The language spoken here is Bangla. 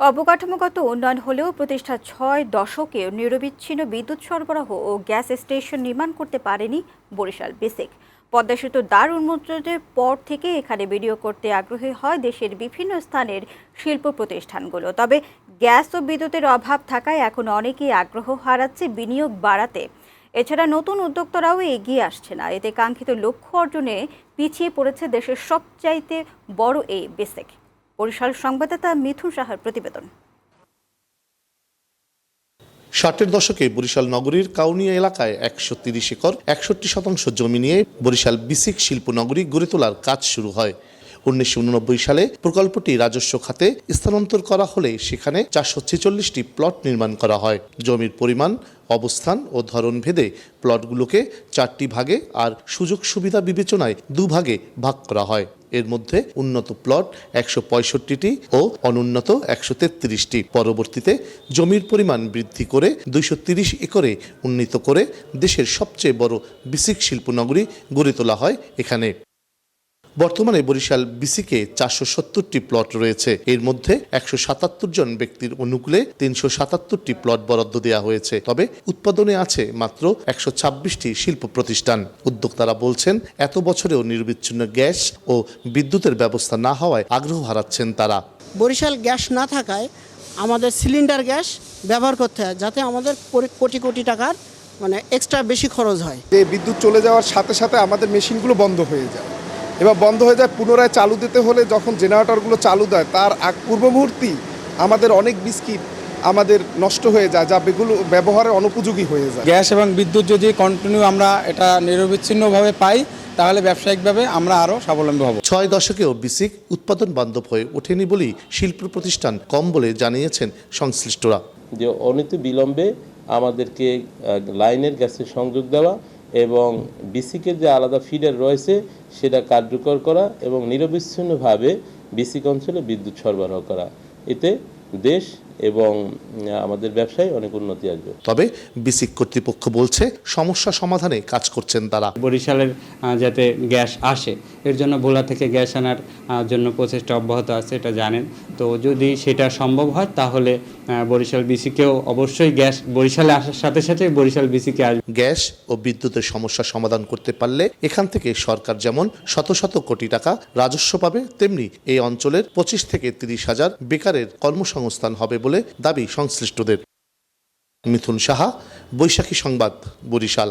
অবকাঠামোগত উন্নয়ন হলেও প্রতিষ্ঠা ছয় দশকে নিরবিচ্ছিন্ন বিদ্যুৎ সরবরাহ ও গ্যাস স্টেশন নির্মাণ করতে পারেনি বরিশাল বেসিক। পদ্মা সেতু দ্বার উন্মোচনের পর থেকে এখানে বিনিয়োগ করতে আগ্রহী হয় দেশের বিভিন্ন স্থানের শিল্প প্রতিষ্ঠানগুলো। তবে গ্যাস ও বিদ্যুতের অভাব থাকায় এখন অনেকেই আগ্রহ হারাচ্ছে বিনিয়োগ বাড়াতে। এছাড়া নতুন উদ্যোক্তারাও এগিয়ে আসছে না। এতে কাঙ্ক্ষিত লক্ষ্য অর্জনে পিছিয়ে পড়েছে দেশের সবচাইতে বড় এই বেসিক। বরিশাল সংবাদদাতা মিথুন সাহার প্রতিবেদন। ষাটের দশকে বরিশাল নগরীর কাউনিয়া এলাকায় একশো তিরিশ একর, একষট্টি শতাংশ জমি নিয়ে বরিশাল বিসিক শিল্প নগরী গড়ে তোলার কাজ শুরু হয়। উনিশশো উননব্বই সালে প্রকল্পটি রাজস্ব খাতে স্থানান্তর করা হলে সেখানে চারশো ছেচল্লিশটি প্লট নির্মাণ করা হয়। জমির পরিমাণ অবস্থান ও ধরন ভেদে প্লটগুলোকে চারটি ভাগে আর সুযোগ সুবিধা বিবেচনায় দুভাগে ভাগ করা হয়। এর মধ্যে উন্নত প্লট একশো পঁয়ষট্টিটি ও অনুন্নত একশো তেত্রিশটি। পরবর্তীতে জমির পরিমাণ বৃদ্ধি করে দুইশো তিরিশ একরে উন্নীত করে দেশের সবচেয়ে বড় বিসিক শিল্পনগরী গড়ে তোলা হয় এখানে। বর্তমানে বরিশাল বিসিকে চারশো সত্তরটি প্লট রয়েছে। এর মধ্যে একশো সাতাত্তর জন ব্যক্তির অনুকূলে তিনশো সাতাত্তরটি প্লট বরাদ্দ দেওয়া হয়েছে। তবে উৎপাদনে আছে মাত্র একশো ছাব্বিশটি শিল্প প্রতিষ্ঠান। উদ্যোক্তারা বলছেন এত বছরেও নির্বিচ্ছিন্ন গ্যাস ও বিদ্যুতের ব্যবস্থা না হওয়ায় আগ্রহ হারাচ্ছেন তারা। বরিশাল গ্যাস না থাকায় আমাদের সিলিন্ডার গ্যাস ব্যবহার করতে হয় যাতে আমাদের কোটি- কোটি কোটি টাকার মানে এক্সট্রা বেশি খরচ হয়। যে বিদ্যুৎ চলে যাওয়ার সাথে সাথে আমাদের মেশিনগুলো বন্ধ হয়ে যায়। এবার বন্ধ হয়ে যায় পুনরায় চালু দিতে হলে যখন জেনারেটরগুলো চালু দেয় তার আগ পূর্ব মুহূর্তেই আমাদের অনেক বিস্কিট আমাদের নষ্ট হয়ে যায় যা বেগুলো ব্যবহারের অনুপযোগী হয়ে যায়। গ্যাস এবং বিদ্যুৎ যদি কন্টিনিউ আমরা এটা নিরবিচ্ছিন্নভাবে পাই তাহলে ব্যবসায়িকভাবে আমরা আরও স্বাবলম্বী হব। ছয় দশকেও বিসিক উৎপাদন বান্ধব হয়ে ওঠেনি বলেই শিল্প প্রতিষ্ঠান কম বলে জানিয়েছেন সংশ্লিষ্টরা। যে অনিত বিলম্বে আমাদেরকে লাইনের গ্যাসের সংযোগ দেওয়া এবং বিসিকের যে আলাদা ফিডার রয়েছে, সেটা কার্যকর করা এবং নিরবিচ্ছিন্নভাবে বিসিক অঞ্চলে বিদ্যুৎ সরবরাহ করা। এতে দেশ এবং আমাদের ব্যবসায় অনেক উন্নতি আসবে। তবে বিসিক কর্তৃপক্ষ বলছে সমস্যা সমাধানে কাজ করছেন তারা। বরিশালের যাতে গ্যাস আসে এর জন্য ভোলা থেকে গ্যাস আনার জন্য প্রচেষ্টা অব্যাহত আছে এটা জানেন। তো যদি সেটা সম্ভব হয় তাহলে বরিশাল বিসিকেও অবশ্যই গ্যাস বরিশালে আসার সাথে সাথে বরিশাল বিসিকে আসবে। গ্যাস ও বিদ্যুতের সমস্যা সমাধান করতে পারলে এখান থেকে সরকার যেমন শত শত কোটি টাকা রাজস্ব পাবে তেমনি এই অঞ্চলের পঁচিশ থেকে তিরিশ হাজার বেকারের কর্মসংস্থান হবে বলে দাবি সংশ্লিষ্টদের। মিথুন সাহা বৈশাখী সংবাদ বরিশাল।